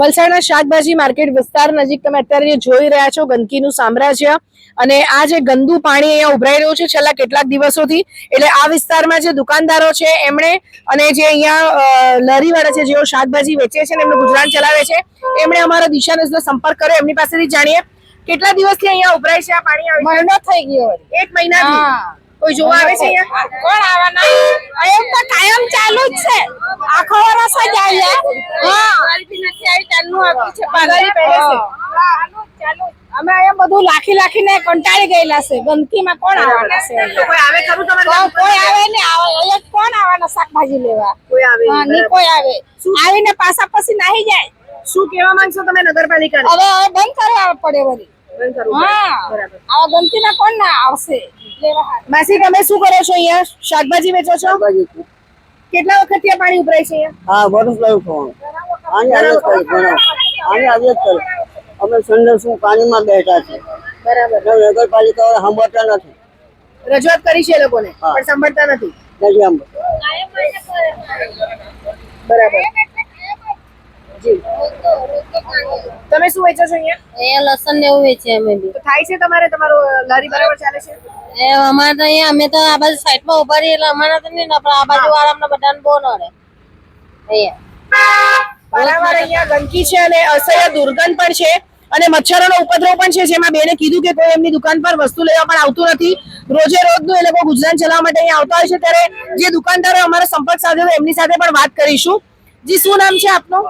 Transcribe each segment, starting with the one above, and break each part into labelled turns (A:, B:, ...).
A: વલસાડના શાકભાજી માર્કેટ વિસ્તાર નજીક તમે અત્યારે જે જોઈ રહ્યા છો ગંદકીનું સામ્રાજ્ય અને આ જે ગંદુ પાણી અહીંયા ઉભરાઈ રહ્યું છે છેલ્લા કેટલાક દિવસોથી એટલે આ વિસ્તારમાં જે દુકાનદારો છે એમણે અને જે અહીંયા લરીવાળા છે જેઓ શાકભાજી વેચે છે ને એમનું ગુજરાન ચલાવે છે એમણે અમારા દિશા ન્યૂઝનો સંપર્ક કર્યો. એમની પાસેથી જાણીએ કેટલા દિવસથી અહીંયા ઉભરાય છે આ પાણી
B: મહિનો થઈ ગયો
A: એક મહિનાથી?
B: હા.
A: કોઈ જોવા આવે છે અહીંયા?
B: કોણ આવવાના? એમ તો કાયમ ચાલુ જ છે. આખો વર્ષ જ. અમે અહીંયા બધું લાખી લાખીને કંટાળી ગયેલા છે. ગંદકીમાં કોણ આવવાના છે
A: કોઈ આવે ખરું તમારે
B: કોઈ- કોઈ આવે ને આવે કોણ આવવાના શાકભાજી લેવા?
A: કોઈ આવે
B: કોઈ આવે. આવીને પાછા પછી નાહી જાય.
A: શું કેવા માંગશો તમે નગરપાલિકા
B: હવે હવે બંધ કરવા પડે વળી.
A: બંધ કરવું
B: હા.
A: બરાબર.
B: આવા ગંદકીમાં કોણ ના આવશે?
A: માસી તમે શું કરો છો અહીંયા? શાકભાજી વેચો છો? કેટલા વખતથી આ પાણી ઉભરાય છે અહીંયા?
C: હા વર્ષ લાવ્યું ખાવાનું આની આજે જ કર્યું આની આજે જ કર્યું અમે સંડસ પાણીમાં બેઠા છે.
A: બરાબર.
C: નગરપાલિકા વાળા સાંભળતા નથી.
A: રજૂઆત કરી છે એ લોકોને પણ સાંભળતા નથી.
C: નથી સાંભળતા.
A: બરાબર. જી. તમે શું વેચો છો અહીંયા?
D: અહીંયા લસણ ને એવું વેચે અમે
A: તો થાય છે તમારે તમારો લારી બરાબર ચાલે છે?
D: એ અમારે તો અહીંયા, અમે તો આ બાજુ સાઈડમાં ઊભા રહીએ એટલે અમારે તો નહીં પણ આ બાજુ વાળા અમને બધાને બહુ નડે.
A: વારંવાર અહીંયા ગંદકી છે અને અસહ્ય દુર્ગંધ પણ છે અને મચ્છરોનો ઉપદ્રવ પણ છે, જેમાં બેને કીધું કે કોઈ એમની દુકાન પર વસ્તુ લેવા પણ આવતું નથી. રોજે રોજનું એ લોકો ગુજરાન ચલાવવા માટે અહીંયા આવતા હોય છે, ત્યારે જે દુકાનદારો અમારા સંપર્ક સાધ્યો એમની સાથે પણ વાત કરીશું. જી, શું નામ છે આપનું?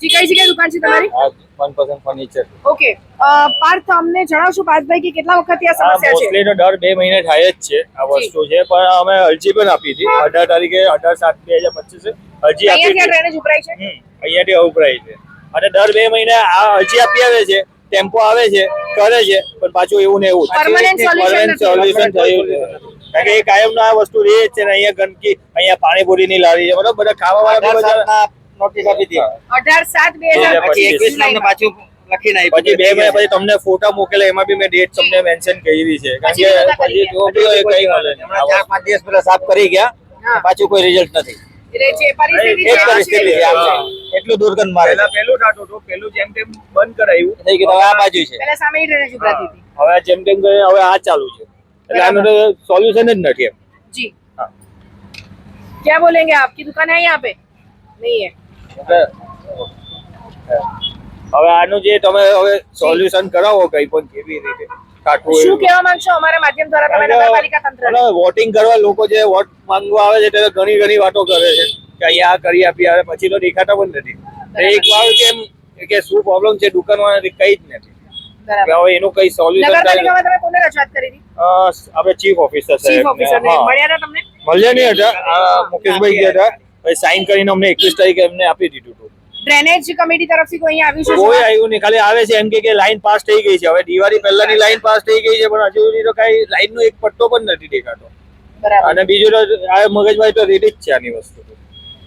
A: જી કઈ જગ્યાએ દુકાન છે તમારી?
E: ફર્નિચર
A: ઓકે પાર્થ અમને જણાવશો પાર્થભાઈ કે કેટલા વખતથી આ સમસ્યા છે?
E: મોસ્ટલી તો દર બે મહિને થાય જ છે આ વસ્તુ છે પણ અમે અરજી પણ આપી હતી. અઢાર તારીખે અઢાર સાત બે હજાર પચીસ અરજી આપી
A: છે?
E: અહીંયાથી અભિપ્રાય છે. અને દર બે મહિને આ અરજી આપી આવે છે ટેમ્પો આવે છે કરે છે પણ પાછું એવું ને એવું.
A: નથી.
E: solution થયું કારણ કે એ કાયમ આ વસ્તુ રહે છે ને અહીંયા ગંદકી અહીંયા પાણીપુરીની લારી છે બરાબર? બધા ખાવા વાળા
F: નોટિસ આપી હતી
A: અઢાર સાત બે હજાર
E: પછી
F: પછી એકવીસ
A: જુલાઈમાં.
F: નામને પાછું લખીને
E: પછી બે મહિના પછી તમને ફોટા મોકલે એમાં બી મેં ડેટ તમને મેન્શન કરી છે કારણ
A: પછી નતા
E: કે
A: કરી
E: પછી જો બી હોય કઈ મળે નહીં.
F: હમણાં ચાર પાંચ દિવસ પહેલા સાફ કરી ગયા
A: હા.
F: પાછું કોઈ રિઝલ્ટ નથી
A: એટલે જે પરિસ્થિતિ
F: એ
A: છે,
F: જ પરિસ્થિતિ છે આમ છે. એટલું દુર્ગંધ મારે
E: પહેલા પેલું થતું હતું પેલું જેમ તેમ બંધ કરાયું
F: થઈ ગયું હવે આ બાજુ છે
A: પહેલા સામે ડ્રેનેજ ઉભરાતી હતી
E: હવે જેમ તેમ કરીને હવે આ ચાલુ છે એટલે આનું તો સોલ્યુશન જ નથી એમ
A: जी
E: हाँ।
A: क्या बोलेंगे आपकी दुकान है यहाँ पे नहीं है
E: એટલે હવે આનું જે તમે હવે સોલ્યુશન કરાવો કઈ પણ કેવી રીતે
A: શું કહેવા માંગશો અમારા માધ્યમ દ્વારા તમે નગરપાલિકા તંત્ર
E: વોટિંગ કરવા લોકો જે વોટ માંગવા આવે છે તે ઘણી ઘણી વાતો કરે છે કે અહીંયા આ કરી આપી આવે પછી તો દેખાતા પણ નથી. એક વાર કેમ કે શું પ્રોબ્લેમ છે દુકાનમાં કઈ જ નથી. હવે એનું કઈ સોલ્યુશન
A: નગરપાલિકામાં તમે કોને રજૂઆત કરી? હતી
E: આપણે ચીફ ઓફિસર
A: ચીફ ઓફિસર મળ્યા હતા તમને?
E: મળ્યા નહીં હતા. મુકેશભાઈ ગયા હતા. પછી સાઈન કરીને અમને એકવીસ તારીખે એમને આપી દીધું હતું.
A: ડ્રેનેજ કમિટી તરફથી કોઈ આવ્યું છે
E: કોઈ આવ્યું નહીં. ખાલી આવે છે એમ કે લાઈન પાસ થઈ ગઈ છે. હવે દિવાળી પહેલાની લાઈન પાસ થઈ ગઈ છે પણ હજુ સુધી તો કઈ લાઈન નો એક પટ્ટો પણ નથી દેખાતો. અને બીજું તો આ મગજમારી તો રેડી જ છે આની વસ્તુ. તો.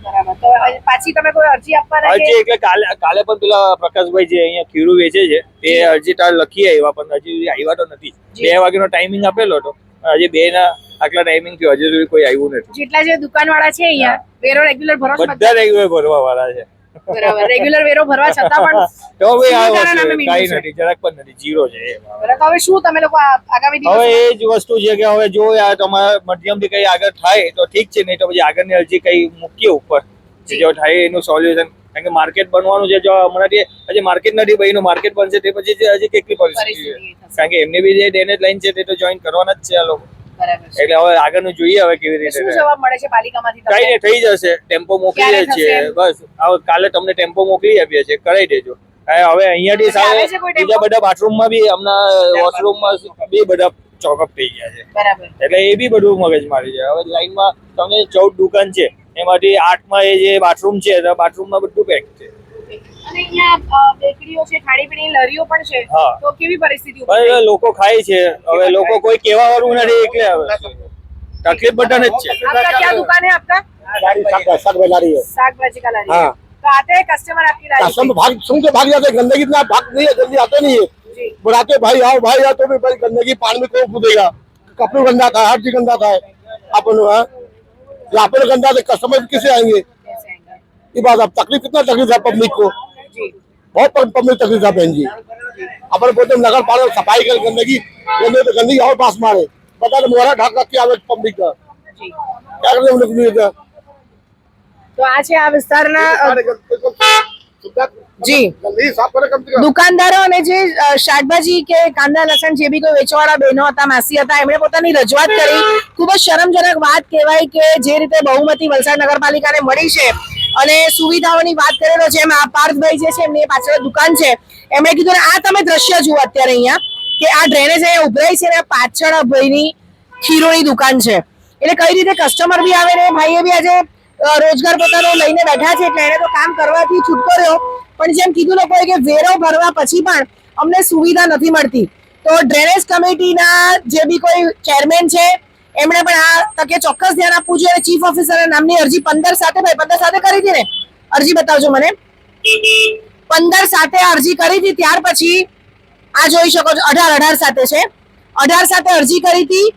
A: બરાબર. તો હવે પાછી તમે કોઈ અરજી આપવાના
E: અરજી એટલે કાલે કાલે પણ પેલા પ્રકાશભાઈ જે અહીંયા ખીરું વેચે છે તે અરજી તાર લખી આવ્યા પણ હજી આવ્યા તો નથી. બે વાગ્યાનો ટાઈમિંગ આપેલો હતો. હજી બે ના આટલા ટાઈમિંગથી હજુ સુધી કોઈ આવ્યું નથી.
A: જેટલા જે દુકાનવાળા છે અહીંયા વેરો રેગ્યુલર ભરવા
E: બધા રેગ્યુલર ભરવા વાળા છે.
A: બરાબર રેગ્યુલર વેરો ભરવા છતાં પણ
E: તો ભાઈ આ કઈ નથી જરાક પણ નથી જીરો છે એ.
A: બરાબર હવે શું તમે લોકો આગામી દિવસ હવે
E: એ જ વસ્તુ છે કે હવે જો આ તમારા માધ્યમથી કઈ આગળ થાય તો ઠીક છે નહીં તો પછી આગળની અરજી કઈ મૂકીએ ઉપર. જો થાય એનું સોલ્યુશન કારણ કે માર્કેટ બનવાનું છે જો હમણાંથી હજી માર્કેટ નથી બન્યું માર્કેટ બનશે તે પછી હજી કેટલી પરિસ્થિતિ. કારણ કે એમની બી જે ડેનેજ લાઈન છે તે તો જોઈન કરવાના જ છે આ લોકો.
A: બરાબર છે.
E: એટલે હવે આગળનું જોઈએ હવે કેવી રીતે
A: શું જવાબ મળે છે પાલિકામાંથી
E: કઈ
A: તમને
E: ને થઈ જશે. ટેમ્પો
A: મોકલી
E: દે
A: છે.
E: બસ. હવે કાલે તમને ટેમ્પો મોકલી આપીએ છીએ. કરાવી દેજો. હવે અહીંયાથી
A: કોઈ
E: બીજા? બધા બાથરૂમમાં બી હમણાં વોશરૂમમાં બી બધા ચોકઅપ થઈ ગયા છે.
A: બરાબર.
E: એટલે એ બી બધું મગજ મારી છે હવે લાઈનમાં તમને ચૌદ દુકાન છે. એમાંથી આઠમાં એ જે બાથરૂમ છે બાથરૂમમાં બધું પેક છે.
A: અને અહીંયા અ, બેકરીઓ છે ખાણીપીણી લરીઓ પણ છે
E: હા.
A: તો કેવી પરિસ્થિતિ ઊભી
E: પણ
A: થઈ?
E: લોકો ખાય છે હવે લોકો કોઈ કહેવા વાળું નથી એટલે હવે તકલીફ બધાને જ છે
A: आपका क्या दुकान है आपका
C: લારી શાક શાકભાજી લારી है
A: साग भाजी का लारी
C: हाँ।
A: तो आते हैं कस्टमर आपकी लारी
C: सब भाग सुन के भाग जाते हैं, गंदगी इतना भाग नहीं है जल्दी आते नहीं है
A: जी
C: बुलाते भाई आओ भाई आओ तो भी भाई गंदगी पानी में कौन कूदेगा कपड़े गंदा था हर चीज गंदा था अपन हाँ? जो अपन गंदा थे कस्टमर किसे आएंगे
A: कैसे आएंगे
C: ये बात अब तकलीफ कितना तकलीफ है पब्लिक को
G: बहुत पब- पब्लिक तकलीफ था बहन जी अपन पोते नगर पालिका सफाई कर गंदगी गंदगी तो गंदगी और पास मारे बता दो मोहरा ढक रख के आवे पब्लिक का क्या करते हम लोग भी इधर?
A: તો આ છે આ વિસ્તારના અ,
G: सारे गंद- बिल्कुल सुविधा-
A: જી
G: गंदगी साफ करे कम से कम
A: દુકાનદારો અને જે અ, શાકભાજી કે કાંદા લસણ જે બી કોઈ વેચવાવાળા બહેનો હતા માસી હતા એમણે પોતાની રજૂઆત કરી ખૂબ જ શરમજનક વાત કહેવાય કે જે રીતે બહુમતી વલસાડ નગરપાલિકાને મળી છે અને સુવિધાઓની વાત કરેલો જેમ આ પાર્થભાઈ જે છે, એમની પાછળ દુકાન છે. એમણે કીધું ને, આ તમે દ્રશ્ય જુઓ અત્યારે અહીંયા, કે આ ડ્રેનેજ અહીંયા ઉભરાય છે ને પાછળ ભાઈની ખીરોની દુકાન છે. એટલે કઈ રીતે કસ્ટમર બી આવે ને ભાઈએ બી આજે રોજગાર પોતાનો લઈને બેઠા છે, એટલે એને તો કામ કરવાથી છૂટકો રહ્યો. પણ જેમ કીધું લોકોએ કે વેરો ભરવા પછી પણ અમને સુવિધા નથી મળતી. તો ડ્રેનેજ કમિટીના જે બી કોઈ ચેરમેન છે એમણે પણ આ તકે ચોક્કસ ધ્યાન આપવું જોઈએ. ચીફ ઓફિસર નામની અરજી પંદર સાથે ભાઈ, પંદર સાથે કરી હતી ને? અરજી બતાવજો મને. પંદર સાથે અરજી કરી હતી, ત્યાર પછી આ જોઈ શકો છો, અઢાર અઢાર સાથે છે. અઢાર સાથે અરજી કરી હતી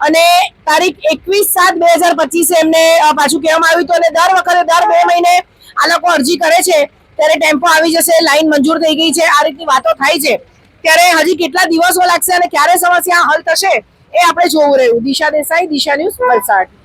A: અને તારીખ એકવીસ સાત બે હજાર પચીસે એમને પાછું કહેવામાં આવ્યું હતું અને દર વખતે, દર બે મહિને આ લોકો અરજી કરે છે. ત્યારે ટેમ્પો આવી જશે, લાઈન મંજૂર થઈ ગઈ છે, આ રીતની વાતો થાય છે. ત્યારે હજી કેટલા દિવસો લાગશે અને ક્યારે સમસ્યા હલ થશે? એ આપણે જોવું રહ્યું. દિશા દેસાઈ દિશા ન્યૂઝ વલસાડ.